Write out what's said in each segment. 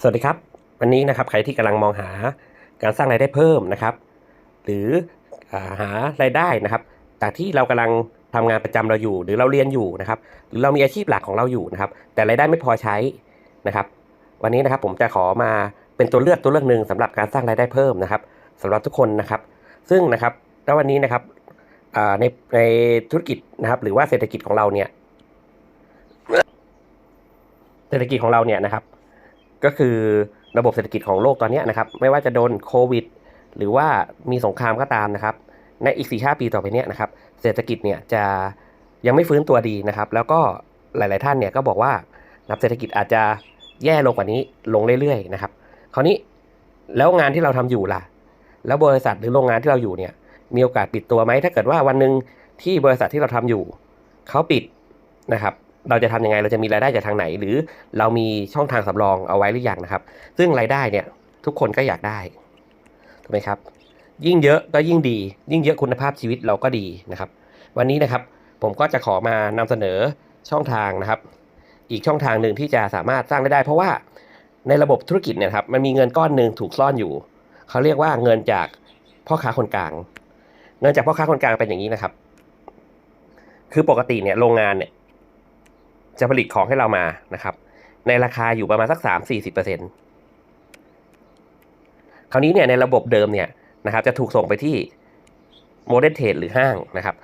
สวัสดีครับ วันนี้นะครับใครที่กำลังมองหาการสร้างรายได้เพิ่มนะครับ หรืออหารายได้นะครับจากที่เรากำลังทำงานประจำเราอยู่ หรือเราเรียนอยู่นะครับหรือเรามีอาชีพหลักของเราอยู่นะครับ แต่รายได้ไม่พอใช้นะครับ วันนี้นะครับผมจะขอมาเป็นตัวเลือกตัวเลือกหนึ่งสำหรับการสร้างรายได้เพิ่มนะครับสำหรับทุกคนนะครับ ซึ่งนะครับแล้ววันนี้นะครับในในธุรกิจนะครับ หรือว่าเศรษฐกิจของเราเนี่ยเศรษฐกิจของเราเนี่ยนะครับ ก็คือระบบเศรษฐกิจของโลกตอนนี้นะครับไม่ว่าจะโดนโควิด หรือว่ามีสงครามก็ตามนะครับ ในอีก4 5ปีต่อไปเนี้ยนะครับ เศรษฐกิจเนี่ยจะยังไม่ฟื้นตัวดีนะครับ แล้วก็หลาย ๆ ท่านเนี่ยก็บอกว่านับเศรษฐกิจอาจจะแย่ลงกว่านี้ลงเรื่อย ๆ นะครับ คราวนี้แล้วงานที่เราทำอยู่ล่ะ แล้วบริษัทหรือโรงงานที่เราอยู่เนี่ย มีโอกาสปิดตัวไหมถ้าเกิดว่าวันหนึ่งที่บริษัทที่เราทำอยู่เขาปิดนะครับ เราจะทำยังไงเราจะมีรายได้จากทางไหน หรือเรามีช่องทางสำรองเอาไว้หรือยังนะครับ ซึ่งรายได้เนี่ยทุกคนก็อยากได้ถูกไหมครับ ยิ่งเยอะก็ยิ่งดี ยิ่งเยอะคุณภาพชีวิตเราก็ดีนะครับ วันนี้นะครับผมก็จะขอมานำเสนอช่องทางนะครับ อีกช่องทางหนึ่งที่จะสามารถสร้างรายได้ เพราะว่าในระบบธุรกิจเนี่ยครับมันมีเงินก้อนหนึ่งถูกซ่อนอยู่เขาเรียกว่าเงินจากพ่อค้าคนกลาง เงินจากพ่อค้าคนกลางเป็นอย่างนี้นะครับ คือปกติเนี่ยโรงงานเนี่ย จะผลิตของให้เรามานะครับ ในราคาอยู่ประมาณสักสามสี่สิบเปอร์เซ็นคราวนี้เนี่ยในระบบเดิมเนี่ยนะครับ จะถูกส่งไปที่โมเดิร์นเทรดหรือห้างนะครับ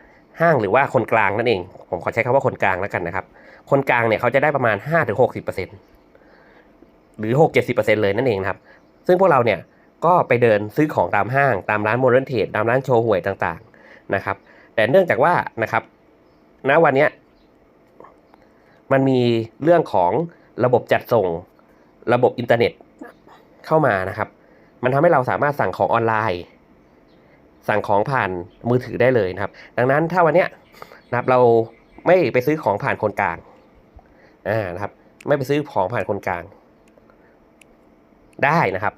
ห้างหรือว่าคนกลางนั่นเอง ผมขอใช้คำว่าคนกลางแล้วกันนะครับ คนกลางเนี่ยเขาจะได้ประมาณห้าถึงหกสิบเปอร์เซ็นหรือหกเจ็ดสิบเปอร์เซ็นเลยนั่นเองครับ ซึ่งพวกเราเนี่ยก็ไปเดินซื้อของตามห้างตามร้านโมเดิร์นเทรดตามร้านโชว์หวยต่างๆนะครับ แต่เนื่องจากว่านะครับณวันนี้ มันมีเรื่องของระบบจัดส่ง ระบบอินเทอร์เน็ตเข้ามานะครับ มันทำให้เราสามารถสั่งของออนไลน์ สั่งของผ่านมือถือได้เลยนะครับ ดังนั้นถ้าวันเนี้ยนะครับเราไม่ไปซื้อของผ่านคนกลางอ่านะครับ ไม่ไปซื้อของผ่านคนกลาง ได้นะครับ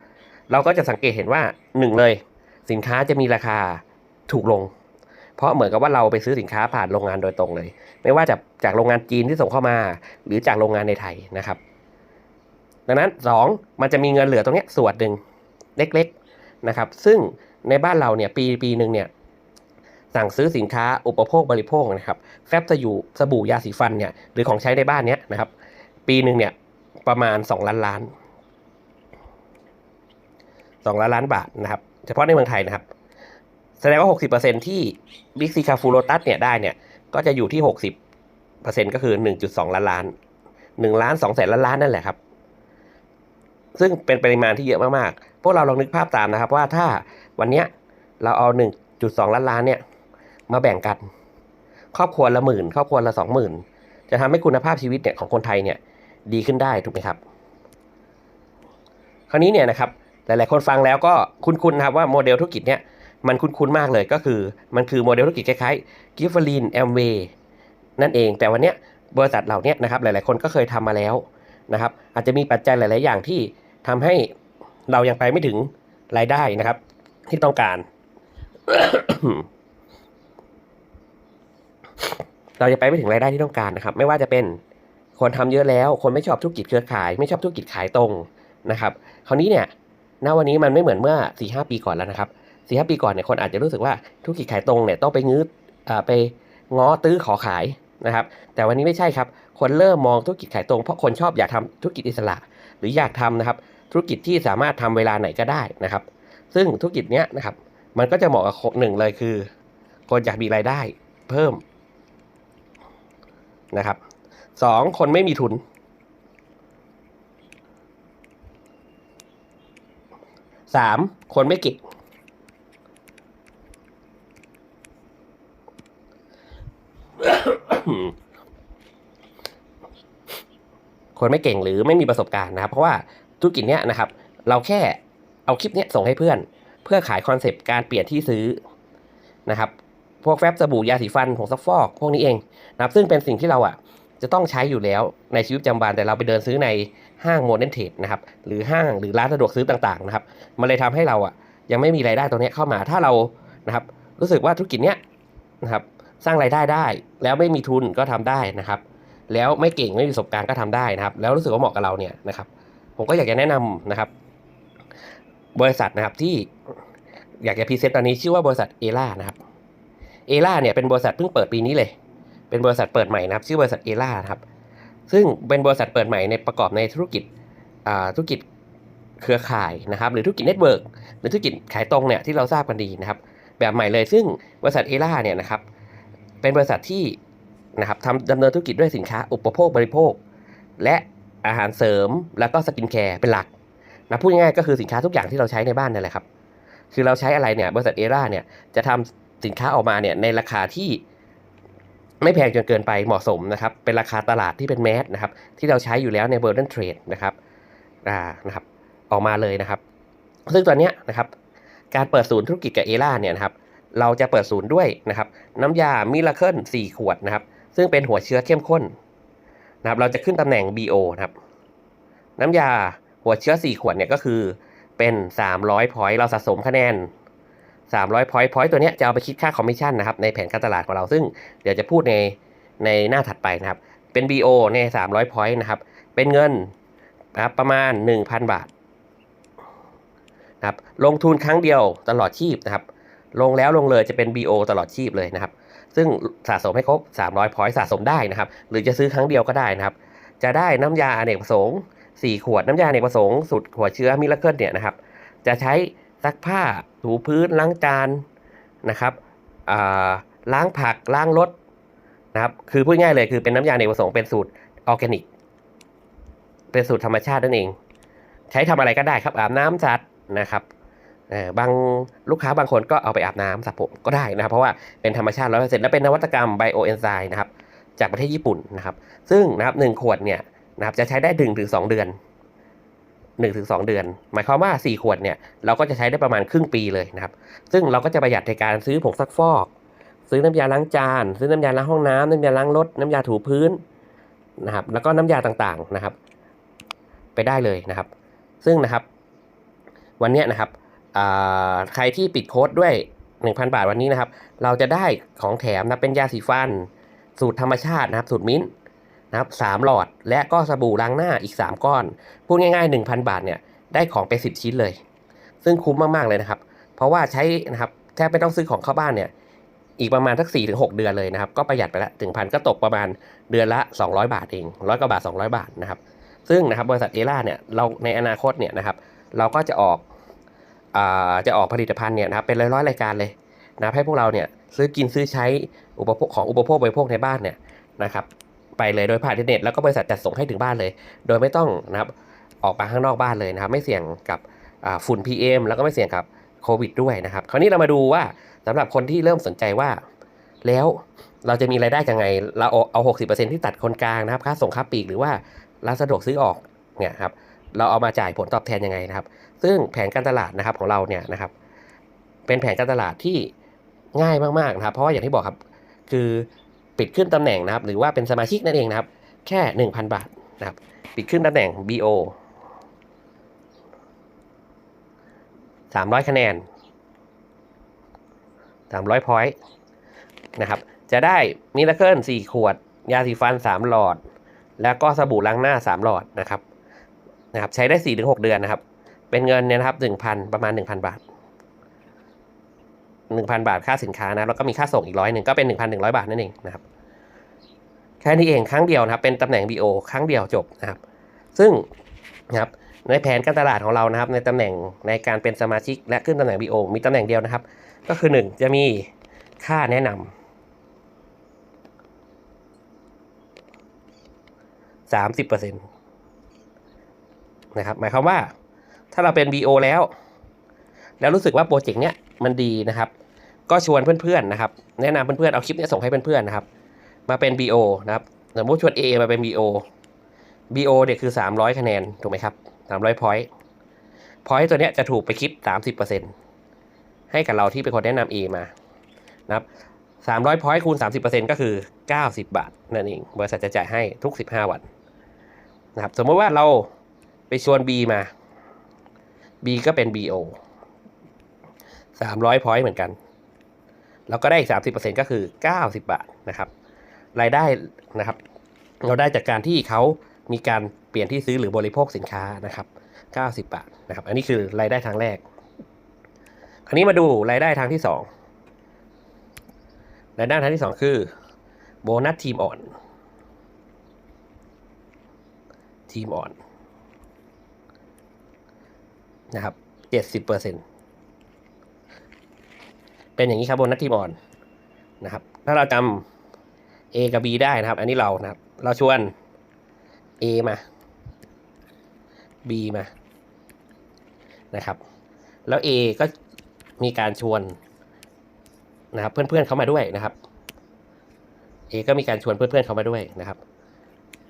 เราก็จะสังเกตเห็นว่าหนึ่งเลย สินค้าจะมีราคาถูกลง เพราะเหมือนกับว่าเราไปซื้อสินค้าผ่านโรงงานโดยตรงเลย ไม่ว่าจากจากโรงงานจีนที่ส่งเข้ามา หรือจากโรงงานในไทยนะครับ ดังนั้นสองมันจะมีเงินเหลือตรงนี้ส่วนหนึ่งเล็กๆนะครับ ซึ่งในบ้านเราเนี่ยปีปีหนึ่งเนี่ยสั่งซื้อสินค้าอุปโภคบริโภคนะครับแฟบสบู่สบู่ยาสีฟันเนี่ยหรือของใช้ในบ้านเนี้ยนะครับ ปีหนึ่งเนี่ยประมาณสองล้านล้านสองล้านล้านบาทนะครับ เฉพาะในเมืองไทยนะครับ แสดงว่า 60%ที่ Big C Carrefour Lotus เนี่ยได้เนี่ย ก็จะอยู่ที่ 60%ก็คือ 1.2 ล้านล้าน1ล้าน2แสนล้านล้านนั่นแหละครับ ซึ่งเป็นปริมาณที่เยอะมากๆ พวกเราลองนึกภาพตามนะครับว่าถ้าวันเนี้ยเราเอา 1.2 ล้านล้านเนี่ยมาแบ่งกัน ครอบครัวละหมื่นครอบครัวละสองหมื่นจะทำให้คุณภาพชีวิตเนี่ยของคนไทยเนี่ยดีขึ้นได้ถูกไหมครับ คราวนี้เนี่ยนะครับหลาย ๆ คนฟังแล้วก็คุ้นๆนะครับว่าโมเดลธุรกิจเนี่ย มันคุ้นๆมากเลยก็คือมันคือโมเดลธุรกิจคล้ายๆกิฟเฟอรีนแอมเวย์นั่นเอง แต่วันเนี้ยบริษัทเหล่านี้นะครับหลายๆคนก็เคยทำมาแล้วนะครับ อาจจะมีปัจจัยหลาย ๆ อย่างที่ทำให้เรายังไปไม่ถึงรายได้นะครับ ที่ต้องการ เราจะไปไม่ถึงรายได้ที่ต้องการนะครับ ไม่ว่าจะเป็นคนทำเยอะแล้ว คนไม่ชอบธุรกิจเครือข่าย ไม่ชอบธุรกิจขายตรงนะครับ คราวนี้เนี่ยณวันนี้มันไม่เหมือนเมื่อสี่ห้าปีก่อนแล้วนะครับ สี่ห้าปีก่อนเนี่ยคนอาจจะรู้สึกว่าธุรกิจขายตรงเนี่ยต้องไปงื้ออ่าไปง้อตื้อขอขายนะครับ แต่วันนี้ไม่ใช่ครับ คนเริ่มมองธุรกิจขายตรงเพราะคนชอบอยากทำธุรกิจอิสระ หรืออยากทำนะครับ ธุรกิจที่สามารถทำเวลาไหนก็ได้นะครับ ซึ่งธุรกิจเนี้ยนะครับ มันก็จะเหมาะกับคนหนึ่งเลยคือ คนอยากมีรายได้เพิ่มนะครับสองคนไม่มีทุนสามคนไม่เก่ง คนไม่เก่งหรือไม่มีประสบการณ์นะครับ เพราะว่าธุรกิจเนี้ยนะครับ เราแค่เอาคลิปเนี้ยส่งให้เพื่อน เพื่อขายคอนเซปต์การเปลี่ยนที่ซื้อนะครับ พวกแฟบสบู่ยาสีฟันผงซักฟอก พวกนี้เองนะครับ ซึ่งเป็นสิ่งที่เราอะจะต้องใช้อยู่แล้วในชีวิตประจำวันแต่เราไปเดินซื้อในห้างโมเดิร์นเทรดนะครับ หรือห้างหรือร้านสะดวกซื้อต่างๆนะครับ มันเลยทำให้เราอะยังไม่มีรายได้ตรงเนี้ยเข้ามาถ้าเรานะครับ รู้สึกว่าธุรกิจเนี้ยนะครับ สร้างรายได้ได้ แล้วไม่มีทุนก็ทำได้นะครับ แล้วไม่เก่งไม่มีประสบการณ์ก็ทำได้นะครับ แล้วรู้สึกว่าเหมาะกับเราเนี่ยนะครับผมก็อยากจะแนะนำนะครับ บริษัทนะครับที่อยากจะพรีเซนต์ตอนนี้ชื่อว่าบริษัทเอล่านะครับเอล่าเนี่ยเป็นบริษัทเพิ่งเปิดปีนี้เลย เป็นบริษัทเปิดใหม่นะครับ ชื่อบริษัทเอล่านะครับ ซึ่งเป็นบริษัทเปิดใหม่ในประกอบในธุรกิจธุรกิจเครือข่ายนะครับ หรือธุรกิจเน็ตเวิร์กหรือธุรกิจขายตรงเนี่ยที่เราทราบกันดีนะครับ แบบใหม่เลยซึ่งบริษัทเอล่าเนี่ยนะครับ เป็นบริษัทที่นะครับทำดำเนินธุรกิจด้วยสินค้า อุปโภคบริโภค และอาหารเสริมแล้วก็สกินแคร์เป็นหลักนะพูดง่ายๆก็คือสินค้าทุกอย่างที่เราใช้ในบ้านนั่นแหละครับ คือเราใช้อะไรเนี่ยบริษัทเอล่าเนี่ยจะทำสินค้าออกมาเนี่ยในราคาที่ไม่แพงจนเกินไปเหมาะสมนะครับ เป็นราคาตลาดที่เป็นแมสนะครับ ที่เราใช้อยู่แล้วในเบอร์เดนเทรดนะครับอ่านะครับ ออกมาเลยนะครับ ซึ่งตอนนี้นะครับ การเปิดศูนย์ธุรกิจกับเอล่าเนี่ยนะครับ เราจะเปิดศูนย์ด้วยนะครับน้ำยามิลาเคิล4ขวดนะครับ ซึ่งเป็นหัวเชื้อเข้มข้นนะครับเราจะขึ้นตำแหน่ง BO นะครับ น้ำยาหัวเชื้อ 4 ขวดเนี่ยก็คือเป็น 300 พอยต์เราสะสมคะแนน 300 พอยต์พอยต์ตัวเนี้ยจะเอาไปคิดค่าคอมมิชชั่นนะครับในแผนการตลาดของเราซึ่งเดี๋ยวจะพูดในในหน้าถัดไปนะครับ เป็น BO ใน 300 พอยต์นะครับ เป็นเงินนะครับประมาณ 1,000 บาทนะครับลงทุนครั้งเดียวตลอดชีพนะครับ ลงแล้วลงเลยจะเป็น BO ตลอดชีพเลยนะครับ ซึ่งสะสมให้ครบ 300 พอยต์สะสมได้นะครับ หรือจะซื้อครั้งเดียวก็ได้นะครับ จะได้น้ำยาอเนกประสงค์4ขวดน้ำยาอเนกประสงค์สูตรหัวเชื้อมิลเลเคิลเนี่ยนะครับ จะใช้ซักผ้าถูพื้นล้างจานนะครับล้างผักล้างรถนะครับ คือพูดง่ายเลยคือเป็นน้ำยาอเนกประสงค์เป็นสูตรออร์แกนิก เป็นสูตรธรรมชาตินั่นเอง ใช้ทำอะไรก็ได้ครับอาบน้ำสัตว์นะครับ บางลูกค้าบางคนก็เอาไปอาบน้ำสระผมก็ได้นะครับ เพราะว่าเป็นธรรมชาติร้อยเปอร์เซ็นต์และเป็นนวัตกรรมไบโอเอนไซม์นะครับจากประเทศญี่ปุ่นนะครับ ซึ่งนะครับหนึ่งขวดเนี่ยนะครับจะใช้ได้หนึ่งถึงสองเดือนหนึ่งถึงสองเดือน หมายความว่าสี่ขวดเนี่ยเราก็จะใช้ได้ประมาณครึ่งปีเลยนะครับ ซึ่งเราก็จะประหยัดในการซื้อผงซักฟอก ซื้อน้ำยาล้างจาน ซื้อน้ำยาล้างห้องน้ำน้ำยาล้างรถ น้ำยาถูพื้นนะครับ แล้วก็น้ำยาต่างๆนะครับ ไปได้เลยนะครับ ซึ่งนะครับ วันนี้นะครับ ใครที่ปิดโค้ดด้วย 1,000 บาทวันนี้นะครับ เราจะได้ของแถมนะเป็นยาสีฟัน สูตรธรรมชาตินะครับ สูตรมิ้นท์นะครับสามหลอดและก็สบู่ล้างหน้าอีก 3 ก้อน พูดง่าย ๆ 1,000 บาทเนี่ยได้ของไป 10 ชิ้นเลย ซึ่งคุ้มมาก ๆ เลยนะครับ เพราะว่าใช้นะครับแทบไม่ต้องซื้อของเข้าบ้านเนี่ยอีกประมาณสัก4-6ถึงหเดือนเลยนะครับ ก็ประหยัดไปละถึงพันก็ตกประมาณเดือนละ 200 บาทเองร้อยกว่าบาท 200 บาทนะครับ ซึ่งนะครับบริษัทเอล่าเนี่ยเราในอนาคตเนี่ยนะครับเราก็จะออก จะออกผลิตภัณฑ์เนี่ยนะครับเป็นร้อยๆรายการเลยนะให้พวกเราเนี่ยซื้อกินซื้อใช้อุปโภคของอุปโภคบริโภคในบ้านเนี่ยนะครับไปเลยโดยผ่านอินเทอร์เน็ตแล้วก็บริษัทจัดส่งให้ถึงบ้านเลย โดยไม่ต้องนะครับออกมาข้างนอกบ้านเลยนะครับ ไม่เสี่ยงกับอ่าฝุ่น PM แล้วก็ไม่เสี่ยงกับโควิดด้วยนะครับ คราวนี้เรามาดูว่าสำหรับคนที่เริ่มสนใจว่า แล้วเราจะมีรายได้ยังไง เราเอาเอา 60%ที่ตัดคนกลางนะครับค่าส่งค่าปีกหรือว่าร้านสะดวกซื้อออกเนี่ยครับ เราเอามาจ่ายผลตอบแทนยังไงนะครับ ซึ่งแผนการตลาดนะครับของเราเนี่ยนะครับ เป็นแผนการตลาดที่ง่ายมากๆนะครับ เพราะว่าอย่างที่บอกครับคือปิดขึ้นตำแหน่งนะครับ หรือว่าเป็นสมาชิกนั่นเองนะครับ แค่หนึ่งพันบาทนะครับ ปิดขึ้นตำแหน่ง BO สามร้อยคะแนนสามร้อยพอยต์นะครับ จะได้มิลเคิลสี่ขวด ยาสีฟันสามหลอด แล้วก็สบู่ล้างหน้าสามหลอดนะครับ นะครับใช้ได้สี่ถึงหกเดือนนะครับ เป็นเงินเนี่ยนะครับหนึ่งพันประมาณหนึ่งพันบาทหนึ่งพันบาทค่าสินค้านะแล้วก็มีค่าส่งอีกร้อยหนึ่งก็เป็นหนึ่งพันหนึ่งร้อยบาทนั่นเองนะครับแค่นี้เองครั้งเดียวนะครับ เป็นตำแหน่ง BO ครั้งเดียวจบนะครับ ซึ่งนะครับในแผนการตลาดของเรานะครับ ในตำแหน่งในการเป็นสมาชิกและขึ้นตำแหน่ง BO มีตำแหน่งเดียวนะครับ ก็คือหนึ่งจะมีค่าแนะนำสามสิบเปอร์เซ็นต์ นะครับหมายความว่าถ้าเราเป็น BO แล้ว แล้วรู้สึกว่าโปรเจกต์เนี้ยมันดีนะครับ ก็ชวนเพื่อนๆนะครับ แนะนำเพื่อนๆเอาคลิปเนี้ยส่งให้เพื่อนๆนะครับ มาเป็น BO นะครับสมมติชวน A มาเป็น BO BO เนี่ยคือ 300 คะแนนถูกไหมครับ 300 point point ตัวเนี้ยจะถูกไปคิด 30%ให้กับเราที่เป็นคนแนะนำ A มานะครับ300 point คูณ 30%ก็คือ 90 บาทนั่นเองบริษัทจะจ่ายให้ทุก 15 วันนะครับสมมติว่าเรา ไปชวน B มา B ก็เป็น BO 300 point เหมือนกันแล้วก็ได้อีก30%ก็คือ90บาทนะครับ รายได้นะครับ เราได้จากการที่เขามีการเปลี่ยนที่ซื้อหรือบริโภคสินค้านะครับ90บาทนะครับ อันนี้คือรายได้ทางแรก คราวนี้มาดูรายได้ทางที่สองรายได้ทางที่สองคือโบนัสทีมอ่อน ทีมอ่อน นะครับเจ็ดสิบเปอร์เซ็นเป็นอย่างนี้ครับบนัสทีมอ่อนนะครับ ถ้าเราจำ A กับ B ได้นะครับ อันนี้เรานะครับ เราชวน A มา B มานะครับ แล้ว A ก็มีการชวนนะครับ เพื่อนๆเขามาด้วยนะครับ A ก็มีการชวนเพื่อนๆเขามาด้วยนะครับ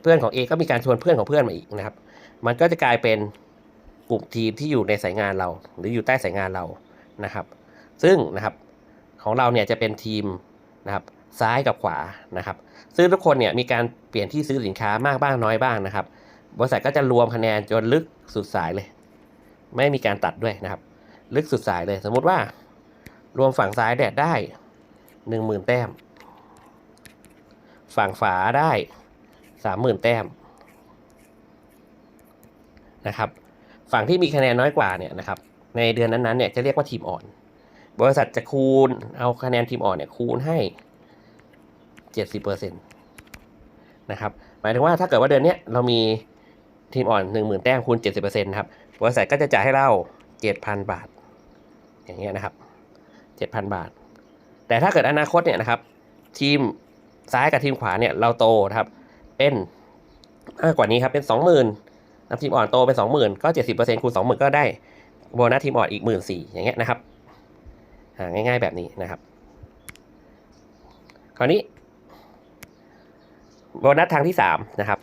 เพื่อนของ A ก็มีการชวนเพื่อนของเพื่อนมาอีกนะครับ มันก็จะกลายเป็น กลุ่มทีมที่อยู่ในสายงานเรา หรืออยู่ใต้สายงานเรานะครับ ซึ่งนะครับของเราเนี่ยจะเป็นทีมนะครับซ้ายกับขวานะครับ ซึ่งทุกคนเนี่ยมีการเปลี่ยนที่ซื้อสินค้ามากบ้างน้อยบ้างนะครับ บริษัทก็จะรวมคะแนนจนลึกสุดสายเลย ไม่มีการตัดด้วยนะครับ ลึกสุดสายเลย สมมุติว่า รวมฝั่งซ้ายแดดได้หนึ่งหมื่นแต้ม ฝั่งฝาได้สามหมื่นแต้มนะครับ ฝั่งที่มีคะแนนน้อยกว่าเนี่ยนะครับในเดือนนั้นๆเนี่ยจะเรียกว่าทีมอ่อน บริษัทจะคูณเอาคะแนนทีมอ่อนเนี่ยคูณให้เจ็ดสิบเปอร์เซ็นต์นะครับหมายถึงว่าถ้าเกิดว่าเดือนนี้เรามีทีมอ่อนหนึ่งหมื่นแต้มคูณเจ็ดสิบเปอร์เซ็นต์ครับบริษัทก็จะจ่ายให้เราเจ็ดพันบาท อย่างเงี้ยนะครับเจ็ดพันบาท แต่ถ้าเกิดอนาคตเนี่ยนะครับ ทีมซ้ายกับทีมขวาเนี่ยเราโตนะครับ เป็นมากกว่านี้ครับเป็นสองหมื่น นะทีมอ่อนโตเป็นสองหมื่นก็เจ็ดสิบเปอร์เซ็นต์คูณสองหมื่นก็ได้โบนัสทีมอ่อนอีกหมื่นสี่อย่างเงี้ยนะครับอ่าง่าย ๆแบบนี้นะครับ คราวนี้โบนัสทางที่สามนะครับ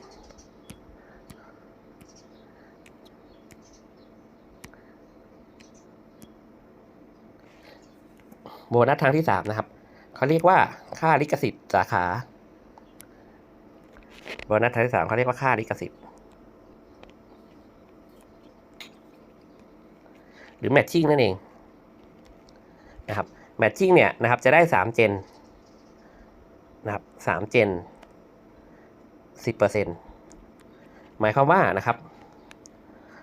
โบนัสทางที่สามนะครับเขาเรียกว่าค่าลิขสิทธิ์สาขา โบนัสทางที่สามเขาเรียกว่าค่าลิขสิทธิ์ รือแมทชิ่งนั่นเองนะครับแมทชิ่งเนี่ยนะครับจะได้สามเจนนะครับสามเจนสิบเปอร์เซ็นต์หมายความว่านะครับ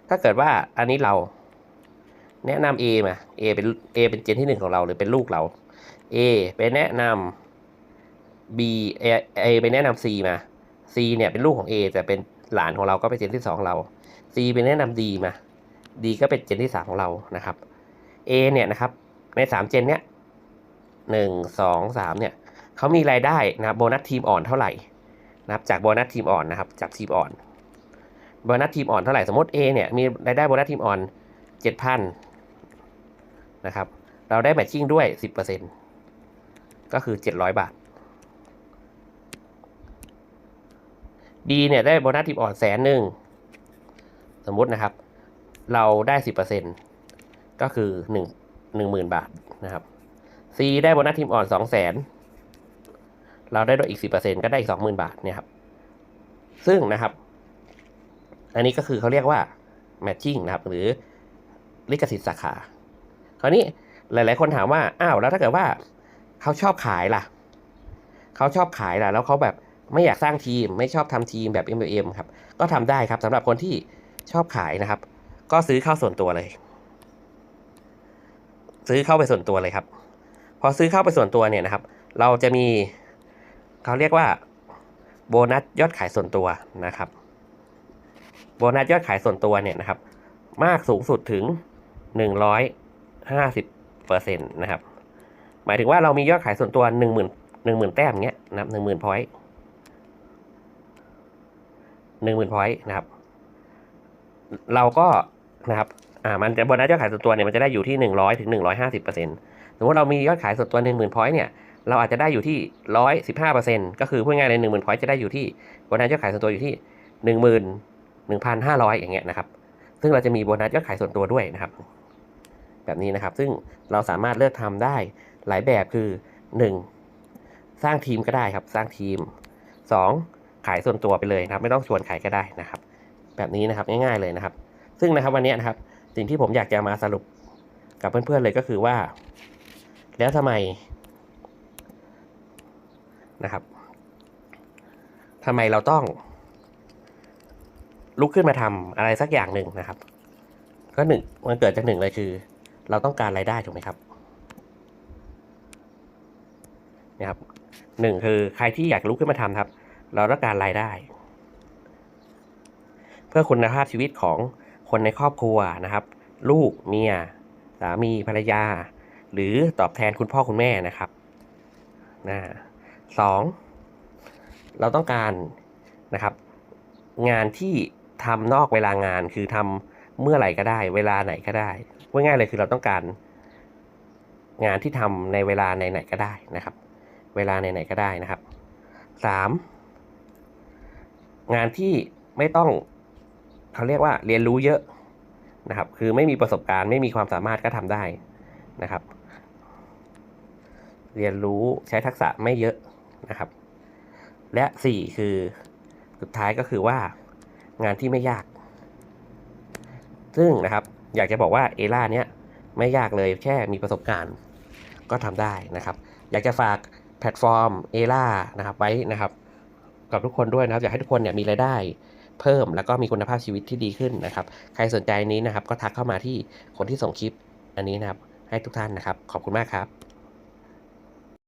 ถ้าเกิดว่าอันนี้เราแนะนำ A มา A เป็น A เป็นเจนที่หนึ่งของเราหรือเป็นลูกเรา A ไปแนะนำ B A A ไปแนะนำ C มา C เนี่ยเป็นลูกของ A แต่เป็นหลานของเราก็เป็นเจนที่สองเรา C ไปแนะนำ D มา D ก็เป็นเจนที่สามของเรานะครับ A เนี่ยนะครับในสามเจนเนี้ยหนึ่งสองสามเนี่ยเขามีรายได้นะโบนัสทีมอ่อนเท่าไหร่นะครับจากโบนัสทีมอ่อนนะครับจากทีมอ่อนโบนัสทีมอ่อนเท่าไหร่สมมติ A เนี่ยมีรายได้โบนัสทีมอ่อนเจ็ดพันนะครับเราได้แมทชิ่งด้วยสิบเปอร์เซ็นก็คือเจ็ดร้อยบาท B เนี่ยได้โบนัสทีมอ่อนแสนหนึ่งสมมตินะครับ เราได้สิบเปอร์เซ็นตก็คือหนึ่งหนึ่งหมื่นบาทนะครับ C ได้โบนัสทีมอ่อนสองแสนเราได้ด้วยอีกสิบเปอร์เซ็นก็ได้อีกสองหมื่นบาทเนี่ยครับ ซึ่งนะครับ อันนี้ก็คือเขาเรียกว่า matching นะครับ หรือลิขสิทธิ์สาขา คราวนี้หลาย ๆ คนถามว่า อ้าว แล้วถ้าเกิดว่าเขาชอบขายล่ะ เขาชอบขายล่ะ แล้วเขาแบบไม่อยากสร้างทีม ไม่ชอบทำทีมแบบ MLM ครับ ก็ทำได้ครับสำหรับคนที่ชอบขายนะครับ ก็ซื้อเข้าส่วนตัวเลย ซื้อเข้าไปส่วนตัวเลยครับ พอซื้อเข้าไปส่วนตัวเนี่ยนะครับ เราจะมีเขาเรียกว่าโบนัสยอดขายส่วนตัวนะครับ โบนัสยอดขายส่วนตัวเนี่ยนะครับ มากสูงสุดถึงหนึ่งร้อยห้าสิบเปอร์เซ็นต์นะครับ หมายถึงว่าเรามียอดขายส่วนตัวหนึ่งหมื่นหนึ่งหมื่นแต้มเงี้ยนะครับหนึ่งหมื่นพอยต์หนึ่งหมื่นพอยต์นะครับ เราก็ นะครับอ่ามันจะโบนัสยอดขายส่วนตัวเนี่ยมันจะได้อยู่ที่หนึ่งร้อยถึงหนึ่งร้อยห้าสิบเปอร์เซ็นต์สมมติเรามียอดขายส่วนตัวหนึ่งหมื่นพอยต์เนี่ยเราอาจจะได้อยู่ที่ร้อยสิบห้าเปอร์เซ็นต์ก็คือพูดง่ายเลยหนึ่งหมื่นพอยต์จะได้อยู่ที่โบนัสยอดขายส่วนตัวอยู่ที่หนึ่งหมื่นหนึ่งพันห้าร้อยอย่างเงี้ยนะครับซึ่งเราจะมีโบนัสยอดขายส่วนตัวด้วยนะครับแบบนี้นะครับ ซึ่งเราสามารถเลือกทำได้หลายแบบคือหนึ่งสร้างทีมก็ได้ครับ สร้างทีมสองขายส่วนตัวไปเลยนะครับ ไม่ต้องชวนขายก็ได้นะครับ แบบนี้นะครับง่ายๆเลยนะครับ ซึ่งนะครับวันนี้นะครับ สิ่งที่ผมอยากจะมาสรุปกับเพื่อนๆเลยก็คือว่า แล้วทำไมนะครับทำไมเราต้อง ลุกขึ้นมาทำอะไรสักอย่างหนึ่งนะครับ ก็หนึ่งมันเกิดจากหนึ่งเลยคือ เราต้องการรายได้ถูกไหมครับนี่ยครับหนึ่งคือใครที่อยากลุกขึ้นมาทำครับ เราต้องการรายได้ เพื่อคุณภาพชีวิตของ คนในครอบครัวนะครับ ลูกเมียสามีภรรยา หรือตอบแทนคุณพ่อคุณแม่นะครับนะสองเราต้องการนะครับ งานที่ทำนอกเวลางานคือทำเมื่อไหร่ก็ได้ เวลาไหนก็ได้พูดง่ายเลยคือเราต้องการ งานที่ทำในเวลาไหนๆก็ได้นะครับ เวลาไหนๆก็ได้นะครับสามงานที่ไม่ต้อง เขาเรียกว่าเรียนรู้เยอะนะครับ คือไม่มีประสบการณ์ไม่มีความสามารถก็ทำได้นะครับ เรียนรู้ใช้ทักษะไม่เยอะนะครับ และสี่คือสุดท้ายก็คือว่างานที่ไม่ยาก ซึ่งนะครับอยากจะบอกว่าเอล่าเนี้ยไม่ยากเลยแค่มีประสบการณ์ก็ทำได้นะครับ อยากจะฝากแพลตฟอร์มเอล่านะครับไว้นะครับ กับทุกคนด้วยนะครับ อยากให้ทุกคนเนี่ยมีรายได้ เพิ่ม แล้วก็มีคุณภาพชีวิตที่ดีขึ้นนะครับ ใครสนใจนี้นะครับ ก็ทักเข้ามาที่คนที่ส่งคลิปอันนี้นะครับ ให้ทุกท่านนะครับ ขอบคุณมากครับ